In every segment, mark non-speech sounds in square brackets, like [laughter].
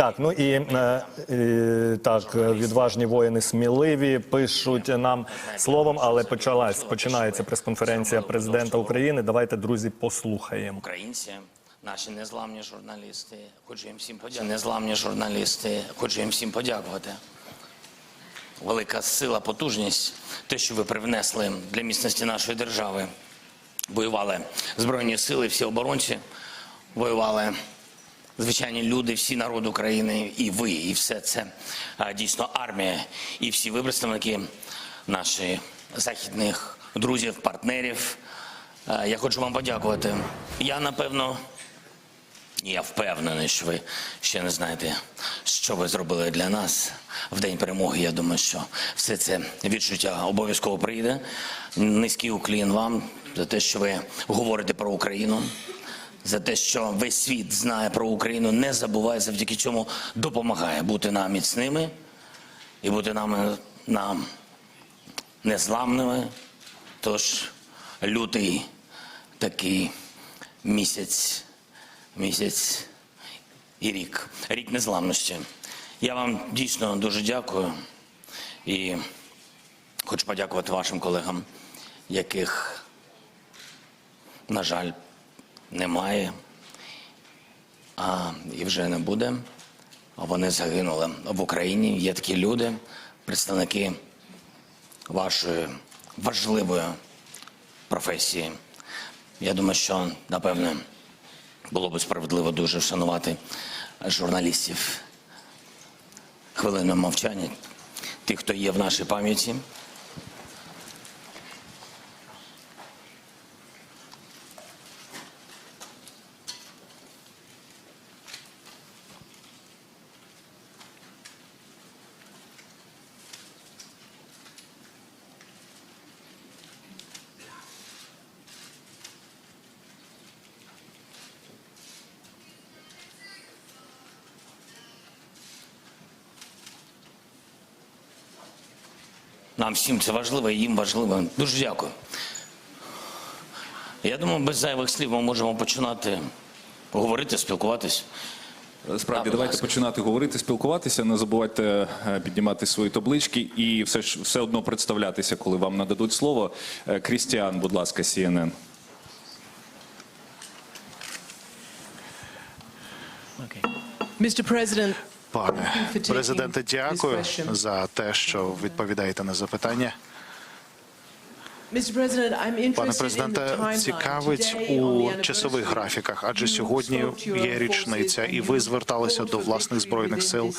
Так, ну і е, е, так, відважні воїни сміливі пишуть нам словом, але почалась починається прес-конференція президента України. Давайте, друзі, послухаємо. Українці, наші незламні журналісти, хочу їм всім подякувати. Незламні журналісти, хочу їм всім подякувати. Велика сила, потужність, те, що ви привнесли для міцності нашої держави. Воювали Збройні сили, всі оборонці, воювали звичайні люди, всі народ України, і ви, і все це дійсно армія, і всі ви представники наших західних друзів, партнерів. Я хочу вам подякувати. Я напевно, я впевнений, що ви ще не знаєте, що ви зробили для нас в день перемоги. Я думаю, що все це відчуття обов'язково прийде. Низький уклін вам за те, що ви говорите про Україну. За те, що весь світ знає про Україну, не забуває, завдяки чому допомагає бути нам міцними і бути нам, нам незламними. Тож лютий такий місяць, місяць і рік, рік незламності. Я вам дійсно дуже дякую і хочу подякувати вашим колегам, яких, на жаль, немає, а і вже не буде. Вони загинули в Україні. Є такі люди, представники вашої важливої професії. Я думаю, що напевне було б справедливо дуже вшанувати журналістів хвилиною мовчання, тих, хто є в нашій пам'яті. Нам всім це важливо, і їм важливо. Дуже дякую. Я думаю, без зайвих слів ми можемо починати говорити, спілкуватись. Справді, будь давайте ласка. починати говорити, спілкуватися. Не забувайте е, піднімати свої таблички і все ж все одно представлятися, коли вам нададуть слово. Е, Крістіан, будь ласка, CNN. Mr. President, Пане президенте, дякую за те, що відповідаєте на запитання. Mr. President, I'm interested Пане президенте, цікавить у часових графіках, адже сьогодні є річниця, і ви зверталися до власних збройних сил.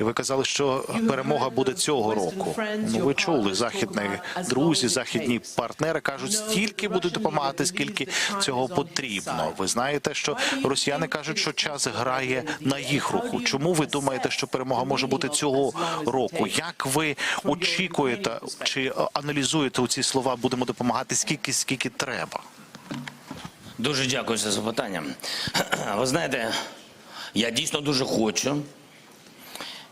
І ви казали, що перемога буде цього року. Ну, ви чули західні друзі, західні партнери кажуть, стільки будуть допомагати, скільки цього потрібно. Ви знаєте, що росіяни кажуть, що час грає на їх руку. Чому ви думаєте, що перемога може бути цього року? Як ви очікуєте чи аналізуєте у ці слова? Будемо допомагати скільки, скільки треба. Дуже дякую за запитання. [clears throat] Ви знаєте, я дійсно дуже хочу.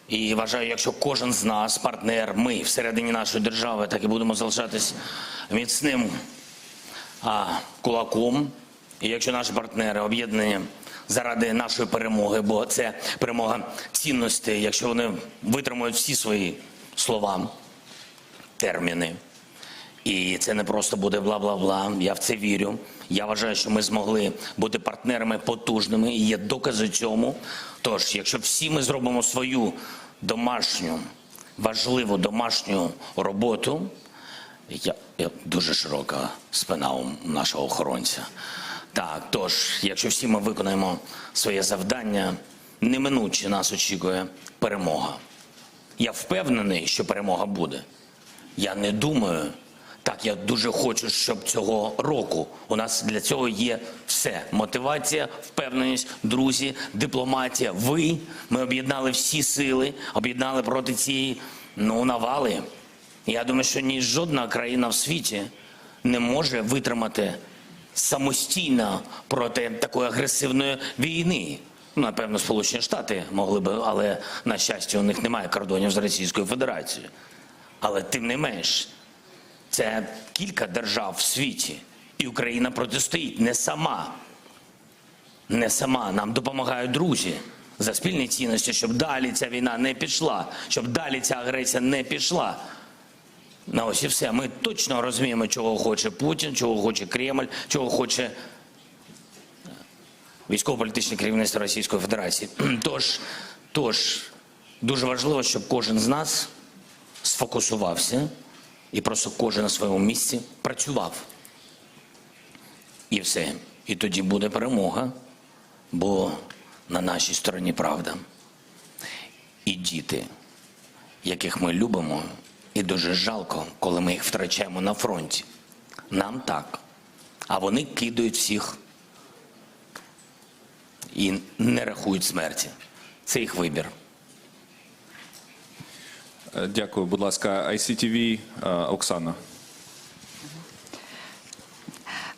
І вважаю, якщо кожен з нас, партнер, ми всередині нашої держави, так і будемо залишатись міцним а, кулаком. І якщо наші партнери об'єднані заради нашої перемоги, бо це перемога цінностей, якщо вони витримують всі свої слова, терміни. І це не просто буде бла-бла-бла. Я в це вірю. Я вважаю, що ми змогли бути партнерами потужними, і є докази цьому. Тож, якщо всі ми зробимо свою домашню, важливу домашню роботу, я, я дуже широка спина у нашого охоронця. Так, тож, якщо всі ми виконаємо своє завдання, неминуче нас очікує перемога. Я впевнений, що перемога буде. Я не думаю. Так, я дуже хочу, щоб цього року у нас для цього є все: мотивація, впевненість, друзі, дипломатія. Ви ми об'єднали всі сили, об'єднали проти цієї ну навали. Я думаю, що ні жодна країна в світі не може витримати самостійно проти такої агресивної війни. Ну, Напевно, Сполучені Штати могли би, але на щастя, у них немає кордонів з Російською Федерацією. Але тим не менш, це кілька держав в світі, і Україна протистоїть не сама. Не сама. Нам допомагають друзі. за спільні цінності, щоб далі ця війна не пішла, щоб далі ця агресія не пішла. На ось і все. Ми точно розуміємо, чого хоче Путін, чого хоче Кремль, чого хоче військово-політичне керівництво Російської Федерації. [clears throat] Тож, тож дуже важливо, щоб кожен з нас сфокусувався і просто кожен на своєму місці працював. І все. І тоді буде перемога, бо на нашій стороні правда. І діти, яких ми любимо, і дуже жалко, коли ми їх втрачаємо на фронті. Нам так. А вони кидають всіх і не рахують смерті. Це їх вибір. Е, Дякую, будь ласка, ICTV, е, Оксана.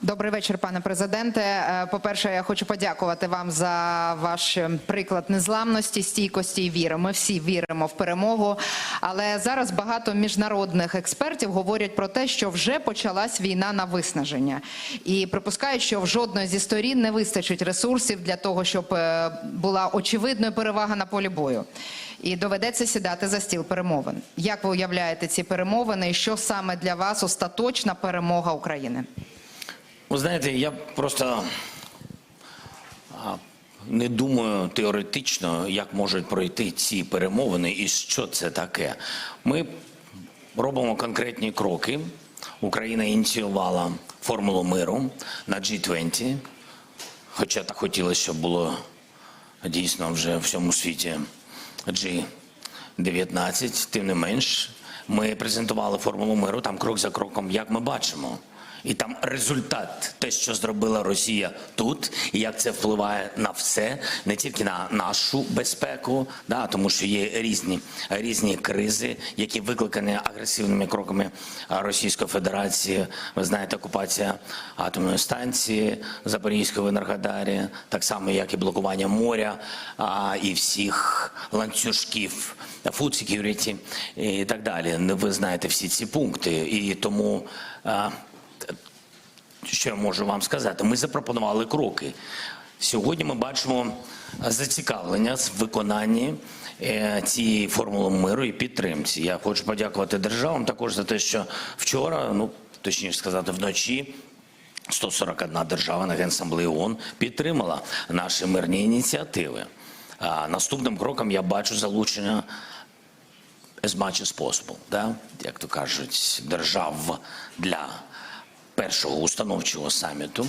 Добрий вечір, пане президенте. Е, По-перше, я хочу подякувати вам за ваш приклад незламності, стійкості і віри. Ми всі віримо в перемогу. Але зараз багато міжнародних експертів говорять про те, що вже почалась війна на виснаження, і припускають, що в жодної зі сторін не вистачить ресурсів для того, щоб була очевидною перевага на полі бою. І доведеться сідати за стіл перемовин. Як ви уявляєте ці перемовини, і що саме для вас остаточна перемога України? Ви знаєте, я просто не думаю теоретично, як можуть пройти ці перемовини і що це таке. Ми робимо конкретні кроки. Україна ініціювала формулу миру на G20, хоча так хотілося, щоб було дійсно вже в всьому світі G19. Тим не менш, ми презентували формулу миру там крок за кроком, як ми бачимо. І там результат, те, що зробила Росія тут, і як це впливає на все, не тільки на нашу безпеку, да, тому що є різні, різні кризи, які викликані агресивними кроками Російської Федерації. Ви знаєте, окупація атомної станції Запорізької в Енергодарі, так само як і блокування моря а, і всіх ланцюжків food security і так далі. Ви знаєте всі ці пункти, і тому. а, що я можу вам сказати? Ми запропонували кроки. Сьогодні ми бачимо зацікавлення в виконанні е, цієї формули миру і підтримці. Я хочу подякувати державам також за те, що вчора, ну точніше сказати, вночі. 141 держава на Генасамблеї ООН підтримала наші мирні ініціативи. А наступним кроком я бачу залучення as much as possible, да? як то кажуть, держав для першого установчого саміту.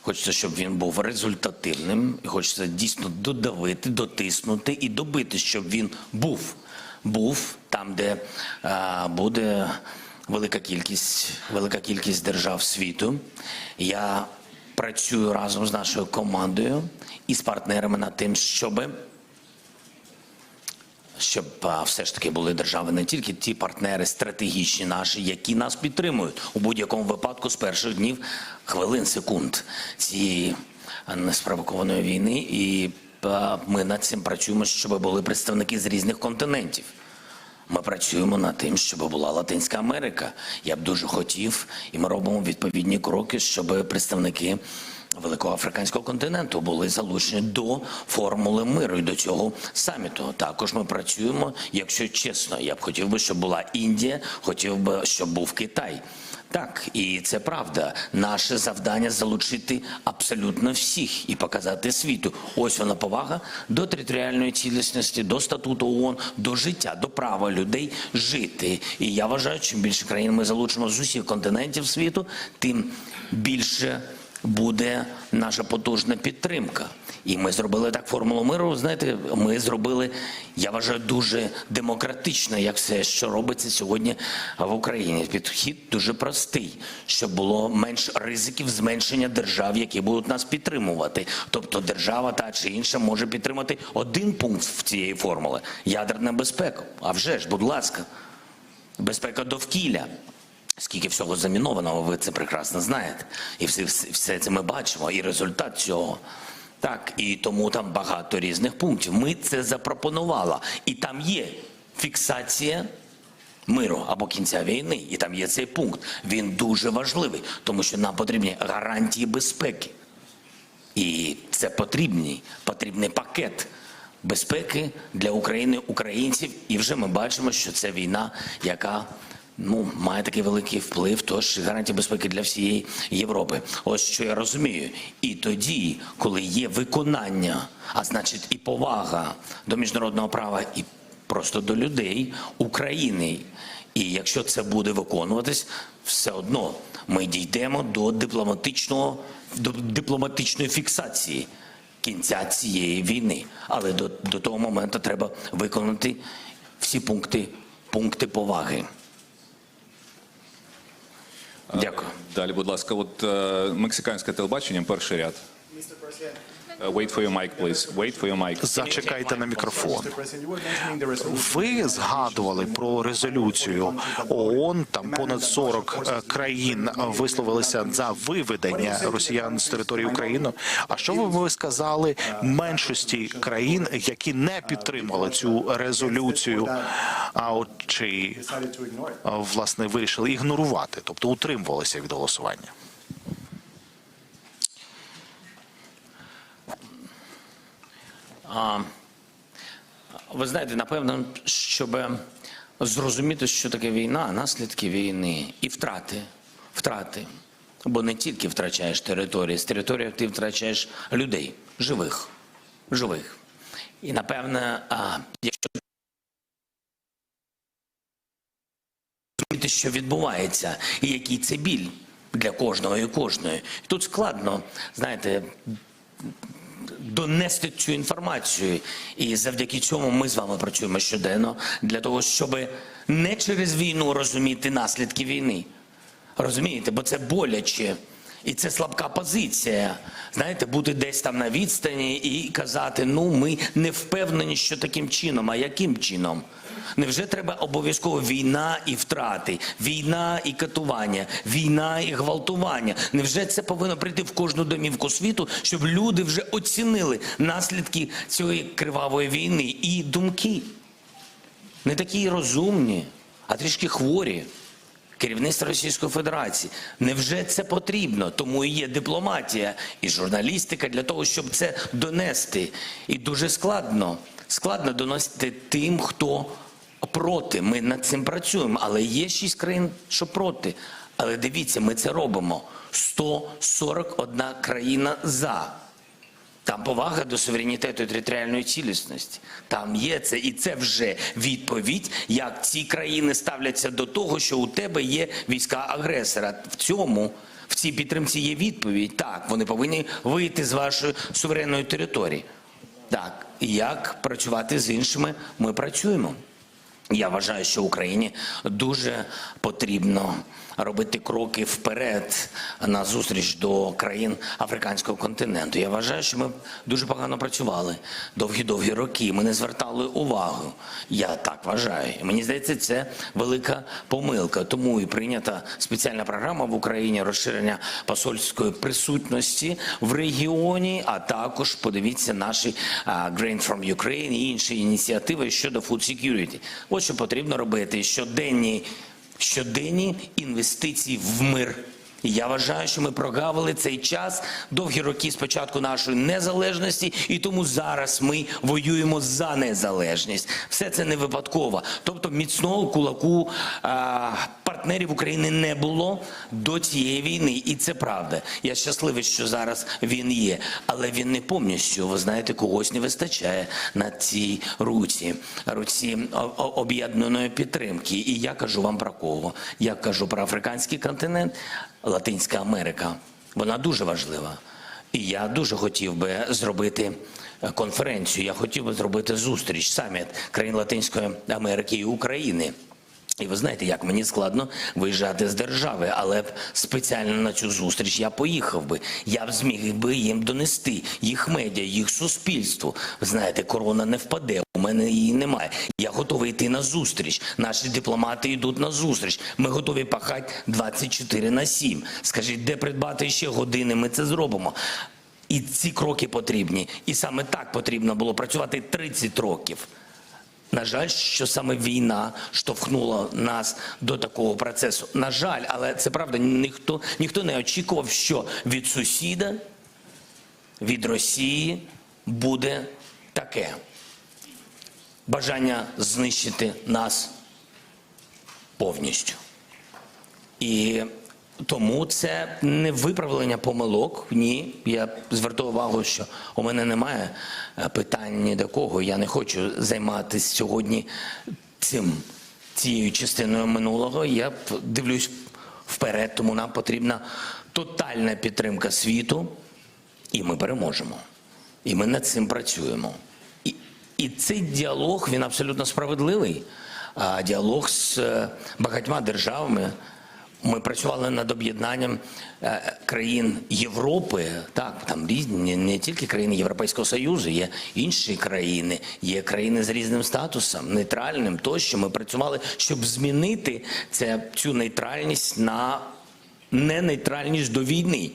Хочеться, щоб він був результативним, хочеться дійсно додавити, дотиснути і добити, щоб він був. Був там, де е, буде велика кількість, велика кількість держав світу. Я працюю разом з нашою командою і з партнерами над тим, щоби щоб все ж таки були держави не тільки ті партнери стратегічні наші, які нас підтримують у будь-якому випадку з перших днів хвилин, секунд цієї неспровокованої війни. І ми над цим працюємо, щоб були представники з різних континентів. Ми працюємо над тим, щоб була Латинська Америка. Я б дуже хотів, і ми робимо відповідні кроки, щоб представники великого африканського континенту були залучені до формули миру і до цього саміту. Також ми працюємо, якщо чесно, я б хотів би, щоб була Індія, хотів би, щоб був Китай. Так, і це правда. Наше завдання залучити абсолютно всіх і показати світу. Ось вона повага до територіальної цілісності, до статуту ООН, до життя, до права людей жити. І я вважаю, чим більше країн ми залучимо з усіх континентів світу, тим більше буде наша потужна підтримка. І ми зробили так формулу миру. Знаєте, ми зробили, я вважаю, дуже демократично, як все, що робиться сьогодні в Україні. Підхід дуже простий, щоб було менш ризиків зменшення держав, які будуть нас підтримувати. Тобто держава та чи інша може підтримати один пункт в цієї формули ядерна безпека. А вже ж, будь ласка, безпека довкілля. Скільки всього замінованого, ви це прекрасно знаєте. І все, все, це ми бачимо, і результат цього. Так, і тому там багато різних пунктів. Ми це запропонували. І там є фіксація миру або кінця війни. І там є цей пункт. Він дуже важливий, тому що нам потрібні гарантії безпеки. І це потрібний, потрібний пакет безпеки для України, українців. І вже ми бачимо, що це війна, яка ну, має такий великий вплив, тож гарантія безпеки для всієї Європи. Ось що я розумію. І тоді, коли є виконання, а значить і повага до міжнародного права, і просто до людей України. І якщо це буде виконуватись, все одно ми дійдемо до дипломатичного до дипломатичної фіксації кінця цієї війни. Але до, до того моменту треба виконати всі пункти, пункти поваги. Дякую. Далі, будь ласка, от е, мексиканське телебачення, перший ряд. Е, Wait for your mic. Зачекайте на мікрофон. Ви згадували про резолюцію ООН. Там понад 40 е, країн висловилися за виведення росіян з території України. А що ви ви сказали меншості країн, які не підтримали цю резолюцію? А от чи е, власне вирішили ігнорувати, тобто утримувалися від голосування? Ви знаєте, напевно, щоб зрозуміти, що таке війна, наслідки війни і втрати. Втрати. Бо не тільки втрачаєш території, з території ти втрачаєш людей, живих. Живих. І напевне, а, якщо що відбувається, і який це біль для кожного і кожної. І тут складно, знаєте, донести цю інформацію. І завдяки цьому ми з вами працюємо щоденно для того, щоб не через війну розуміти наслідки війни. Розумієте, бо це боляче. І це слабка позиція. Знаєте, бути десь там на відстані і казати: ну, ми не впевнені, що таким чином. А яким чином? Невже треба обов'язково війна і втрати, війна і катування, війна і гвалтування? Невже це повинно прийти в кожну домівку світу, щоб люди вже оцінили наслідки цієї кривавої війни і думки? Не такі розумні, а трішки хворі. Керівництво Російської Федерації. Невже це потрібно? Тому і є дипломатія і журналістика для того, щоб це донести. І дуже складно. Складно доносити тим, хто проти. Ми над цим працюємо. Але є шість країн, що проти. Але дивіться, ми це робимо. 141 країна за. Там повага до суверенітету і територіальної цілісності. Там є це, і це вже відповідь, як ці країни ставляться до того, що у тебе є війська агресора. В цьому в цій підтримці є відповідь. Так, вони повинні вийти з вашої суверенної території. Так, і як працювати з іншими, ми працюємо. Я вважаю, що Україні дуже потрібно робити кроки вперед на зустріч до країн африканського континенту. Я вважаю, що ми дуже погано працювали довгі-довгі роки. Ми не звертали увагу. Я так вважаю. Мені здається, це велика помилка. Тому і прийнята спеціальна програма в Україні розширення посольської присутності в регіоні. А також подивіться наші Grain from Ukraine і інші ініціативи щодо food security. Ось що потрібно робити щоденні, щоденні інвестиції в мир. І Я вважаю, що ми прогавили цей час довгі роки з початку нашої незалежності, і тому зараз ми воюємо за незалежність. Все це не випадково. Тобто міцного кулаку а, партнерів України не було до цієї війни, і це правда. Я щасливий, що зараз він є, але він не повністю. Ви знаєте, когось не вистачає на цій руці, руці об'єднаної підтримки. І я кажу вам про кого? Я кажу про африканський континент. Латинська Америка. Вона дуже важлива. І я дуже хотів би зробити е, конференцію. Я хотів би зробити зустріч саміт країн Латинської Америки і України. І ви знаєте, як мені складно виїжджати з держави, але б спеціально на цю зустріч я поїхав би. Я б зміг би їм донести їх медіа, їх суспільству. Ви знаєте, корона не впаде. У мене її немає. Я готовий йти на зустріч. Наші дипломати йдуть на зустріч. Ми готові пахати 24 на 7. Скажіть, де придбати ще години? Ми це зробимо. І ці кроки потрібні. І саме так потрібно було працювати 30 років. На жаль, що саме війна штовхнула нас до такого процесу. На жаль, але це правда, ніхто, ніхто не очікував, що від сусіда, від Росії буде таке. Бажання знищити нас повністю. І тому це не виправлення помилок. Ні, я звертаю увагу, що у мене немає е, питань ні до кого. Я не хочу займатися сьогодні цим цією частиною минулого. Я дивлюсь вперед, тому нам потрібна тотальна підтримка світу, і ми переможемо. І ми над цим працюємо. І, цей діалог він абсолютно справедливий. А діалог з е, багатьма державами. Ми працювали над об'єднанням е, країн Європи. Так, там різні не тільки країни Європейського Союзу, є інші країни, є країни з різним статусом, нейтральним. Тощо ми працювали, щоб змінити це, цю нейтральність на ненейтральність до війни.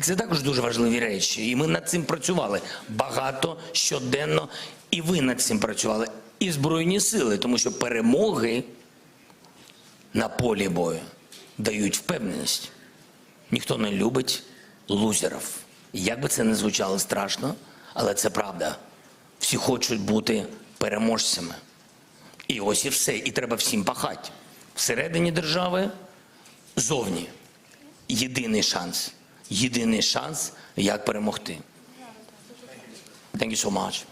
Це також дуже важливі речі. І ми над цим працювали багато щоденно, і ви над цим працювали. І Збройні сили, тому що перемоги на полі бою дають впевненість. Ніхто не любить лузерів. Як би це не звучало страшно, але це правда. Всі хочуть бути переможцями. І ось і все. І треба всім пахати. Всередині держави, зовні єдиний шанс. Єдиний шанс, як перемогти. Thank you so much.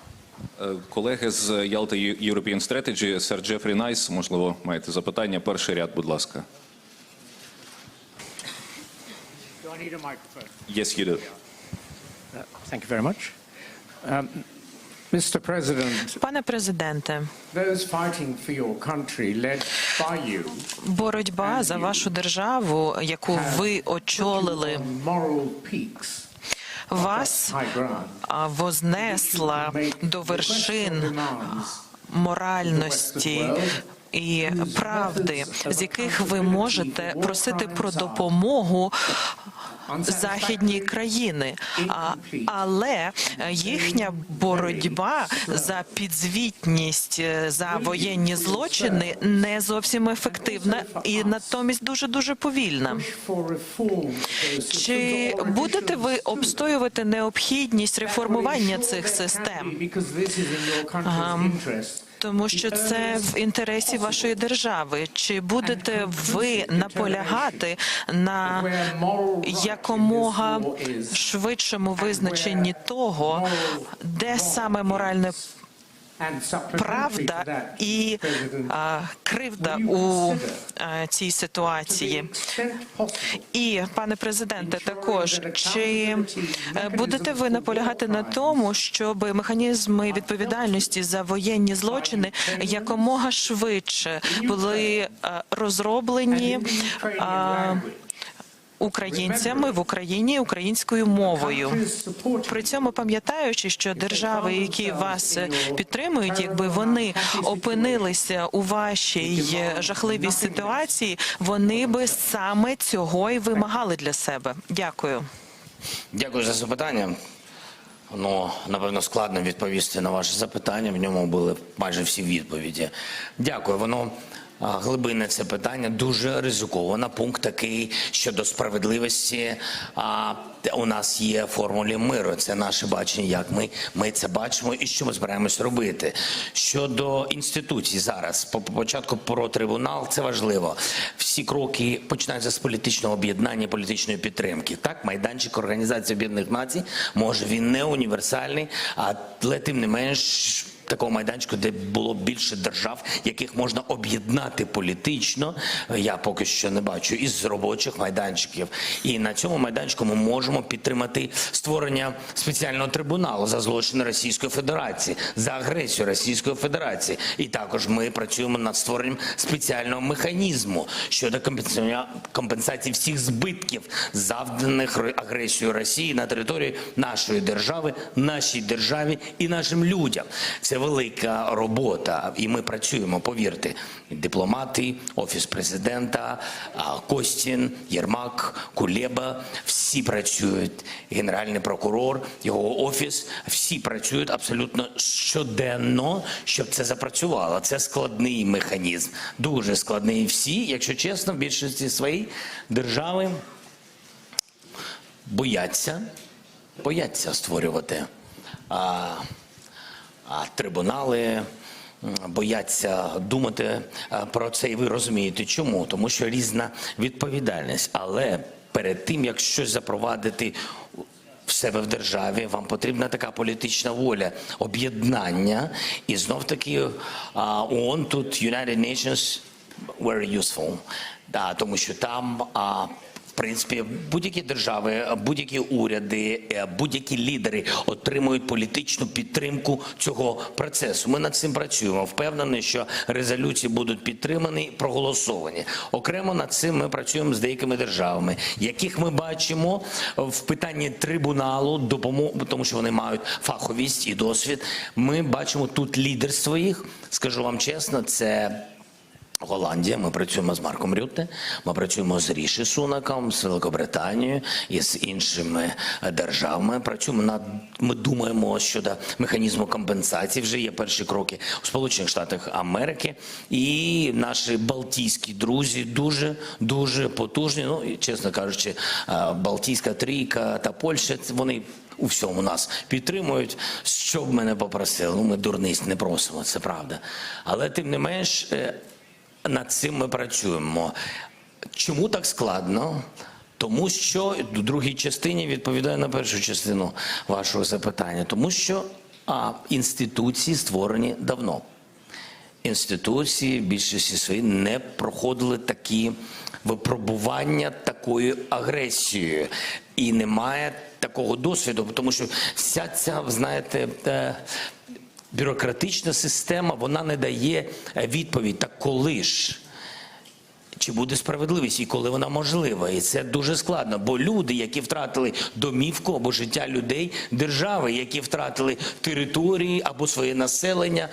Е, Колеги з Yalta European Strategy, сер Джефрі Найс, можливо, маєте запитання. Перший ряд, будь ласка. Do I need a microphone? Yes, you do. Thank you very much. Um, Mr. President, Пане президенте, боротьба за вашу державу, яку ви peaks, вас вознесла до вершин моральності. І правди, з яких ви можете просити про допомогу західні країни, але їхня боротьба за підзвітність е, за воєнні злочини не зовсім ефективна і натомість дуже дуже повільна. Чи будете ви обстоювати необхідність реформування цих систем? Because Тому що це в інтересі вашої держави. Чи будете ви наполягати на якомога швидшому визначенні того, де саме моральне правда і а, кривда у а, цій ситуації? І пане президенте, також чи будете ви наполягати на тому, щоб механізми відповідальності за воєнні злочини якомога швидше були розроблені а, українцями в Україні українською мовою? При цьому пам'ятаючи, що держави, які вас підтримують, якби вони опинилися у вашій жахливій ситуації, вони би саме цього і вимагали для себе. Дякую. Дякую за запитання. Ну, напевно, складно відповісти на ваше запитання. В ньому були майже всі відповіді. Дякую. Воно глибинне це питання, дуже ризиковано. Пункт такий щодо справедливості. А у нас є формулі миру. Це наше бачення, як ми, ми це бачимо і що ми збираємось робити. Щодо інституцій зараз, по по початку про трибунал, це важливо. Всі кроки починаються з політичного об'єднання, політичної підтримки. Так, майданчик Організації Об'єднаних Націй, може він не універсальний, але тим не менш. Такого майданчику, де було більше держав, яких можна об'єднати політично, я поки що не бачу із робочих майданчиків. І на цьому майданчику ми можемо підтримати створення спеціального трибуналу за злочини Російської Федерації, за агресію Російської Федерації. І також ми працюємо над створенням спеціального механізму щодо компенсації всіх збитків, завданих агресією Росії на території нашої держави, нашій державі і нашим людям. Це велика робота, і ми працюємо. Повірте, дипломати, офіс президента, Костін, Єрмак, Кулеба. Всі працюють. Генеральний прокурор, його офіс. Всі працюють абсолютно щоденно, щоб це запрацювало. Це складний механізм, дуже складний. Всі, якщо чесно, в більшості своїй держави бояться, бояться створювати а, трибунали, бояться думати е, про це, і ви розумієте, чому? Тому що різна відповідальність. Але перед тим як щось запровадити в себе в державі, вам потрібна така політична воля, об'єднання. І знов таки а, ООН тут United Nations very useful. Да, тому що там а, принципі будь-які держави, будь-які уряди, е, будь-які лідери отримують політичну підтримку цього процесу. Ми над цим працюємо. Впевнений, що резолюції будуть підтримані, проголосовані. Окремо над цим ми працюємо з деякими державами, яких ми бачимо в питанні трибуналу, допомогу, тому що вони мають фаховість і досвід. Ми бачимо тут лідерство їх. Скажу вам чесно, це. Голландія, ми працюємо з Марком Рютте, ми працюємо з Ріші Сунаком, з Великобританією і з іншими е, державами. Працюємо над ми думаємо щодо механізму компенсації. Вже є перші кроки у Сполучених Штатах Америки, і наші балтійські друзі дуже дуже потужні. Ну і чесно кажучи, е, Балтійська трійка та Польща вони. У всьому нас підтримують. Що б мене попросили? Ну, ми дурниць не просимо, це правда. Але тим не менш, е, над цим ми працюємо. Чому так складно? Тому що в другій частині відповідаю на першу частину вашого запитання, тому що а, інституції створені давно. Інституції більшості своїй не проходили такі випробування такою агресією. І немає такого досвіду, тому що вся ця, знаєте, е, бюрократична система вона не дає е, відповідь. Так коли ж? Чи буде справедливість і коли вона можлива? І це дуже складно. Бо люди, які втратили домівку або життя людей, держави, які втратили території або своє населення.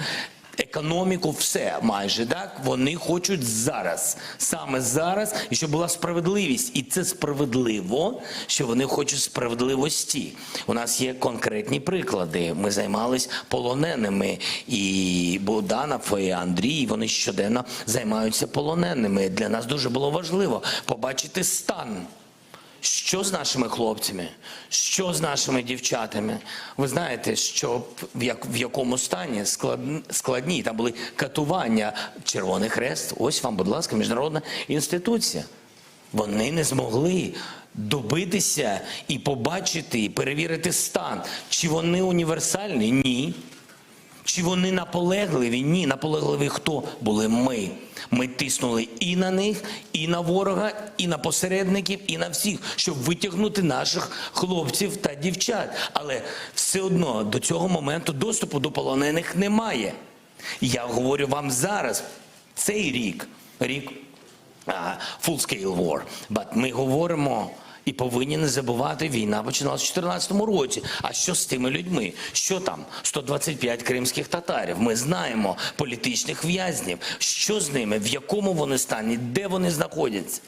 Економіку, все майже так. Вони хочуть зараз, саме зараз, і щоб була справедливість. І це справедливо, що вони хочуть справедливості. У нас є конкретні приклади. Ми займались полоненими, і Богданов, і Андрій. Вони щоденно займаються полоненими. Для нас дуже було важливо побачити стан. Що з нашими хлопцями? Що з нашими дівчатами? Ви знаєте, що в, як, в якому стані склад, складні там були катування Червоний Хрест. Ось вам, будь ласка, міжнародна інституція. Вони не змогли добитися і побачити, і перевірити стан. Чи вони універсальні? Ні. Чи вони наполегливі? Ні, наполегливі хто були ми. Ми тиснули і на них, і на ворога, і на посередників, і на всіх, щоб витягнути наших хлопців та дівчат. Але все одно до цього моменту доступу до полонених немає. Я говорю вам зараз, цей рік, рік full-scale war. But ми говоримо і повинні не забувати, війна починалася в 2014 році. А що з тими людьми? Що там? 125 кримських татарів. Ми знаємо політичних в'язнів. Що з ними? В якому вони стані? Де вони знаходяться?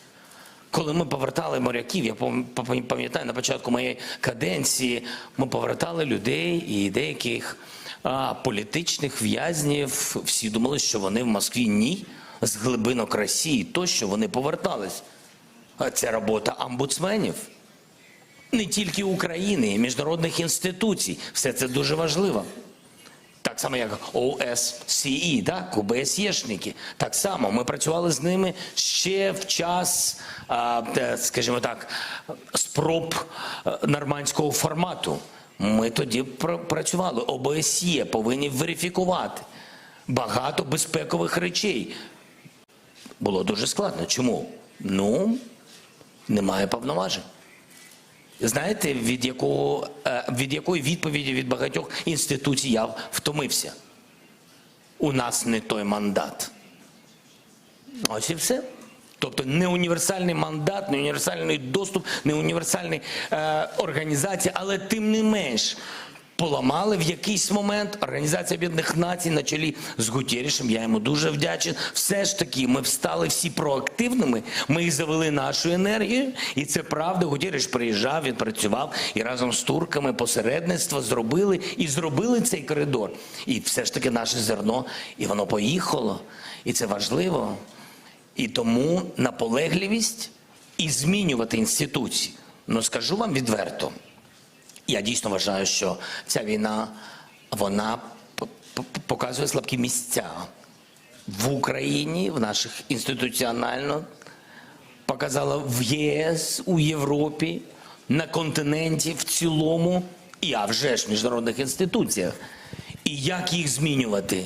Коли ми повертали моряків, я пам- пам- пам'ятаю на початку моєї каденції, ми повертали людей і деяких а, політичних в'язнів. Всі думали, що вони в Москві ні, з глибинок Росії тощо вони повертались. Це робота омбудсменів. Не тільки України, міжнародних інституцій. Все це дуже важливо. Так само, як ОСCE, так, ОБСЄшники. Так само ми працювали з ними ще в час, скажімо так, спроб е, нормандського формату. Ми тоді працювали. ОБСЄ повинні верифікувати багато безпекових речей. Було дуже складно. Чому? Ну, немає повноважень. Знаєте, від якого е, від якої відповіді від багатьох інституцій я втомився? У нас не той мандат. Ось і все. Тобто не універсальний мандат, не універсальний доступ, не універсальна е, організація, але тим не менш. Поламали в якийсь момент Організація Об'єднаних Націй на чолі з Гутєрішем. Я йому дуже вдячний. Все ж таки, ми встали всі проактивними. Ми завели нашу енергію, і це правда. Гутєріш приїжджав, він працював і разом з турками посередництво зробили і зробили цей коридор. І все ж таки наше зерно, і воно поїхало. І це важливо. І тому наполегливість і змінювати інституції. Ну скажу вам відверто. Я дійсно вважаю, що ця війна вона показує слабкі місця в Україні, в наших інституціонально, показала в ЄС, у Європі, на континенті в цілому, і а вже ж в міжнародних інституціях. І як їх змінювати?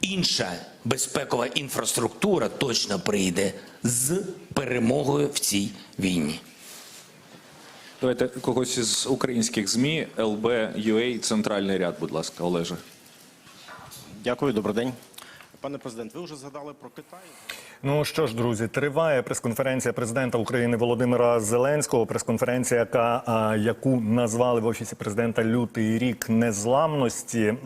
Інша безпекова інфраструктура точно прийде з перемогою в цій війні. Давайте когось із українських ЗМІ, ЛБ, UA, центральний ряд, будь ласка, Олеже. Дякую, добрий день. Пане президент, ви вже згадали про Китай. Ну що ж, друзі, триває прес-конференція президента України Володимира Зеленського. Прес-конференція, яка яку назвали в офісі президента лютий рік незламності. Е,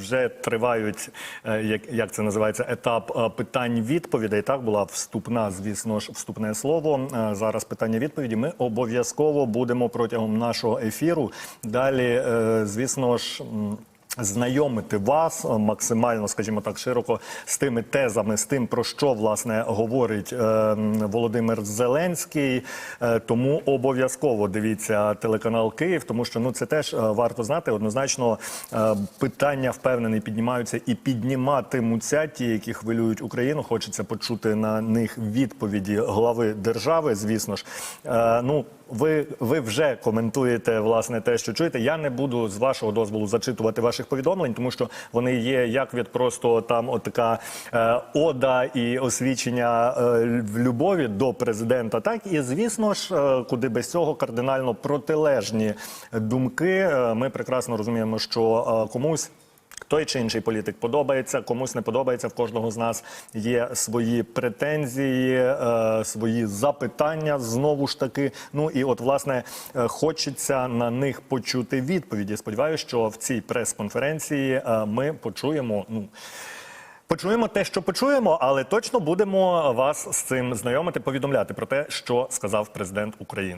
вже тривають, е, як, як це називається, етап е, питань-відповідей. Так була вступна, звісно ж, вступне слово. Зараз питання-відповіді. Ми обов'язково будемо протягом нашого ефіру. Далі, звісно ж. Знайомити вас е, максимально, скажімо так, широко з тими тезами, з тим, про що власне говорить е, Володимир Зеленський. Е, тому обов'язково дивіться телеканал Київ, тому що ну це теж е, варто знати. Однозначно е, питання впевнений піднімаються і підніматимуться ті, які хвилюють Україну. Хочеться почути на них відповіді глави держави. Звісно ж, Е, ну. Ви, ви вже коментуєте власне те, що чуєте. Я не буду з вашого дозволу зачитувати ваших повідомлень, тому що вони є як від просто там от така е, ода і освічення е, любові до президента, так і звісно ж, е, куди без цього кардинально протилежні думки. Е, ми прекрасно розуміємо, що е, комусь. Той чи інший політик подобається, комусь не подобається. В кожного з нас є свої претензії, е, свої запитання знову ж таки. Ну і от власне е, хочеться на них почути відповіді. Сподіваюся, що в цій прес-конференції е, ми почуємо. Ну почуємо те, що почуємо, але точно будемо вас з цим знайомити, повідомляти про те, що сказав президент України.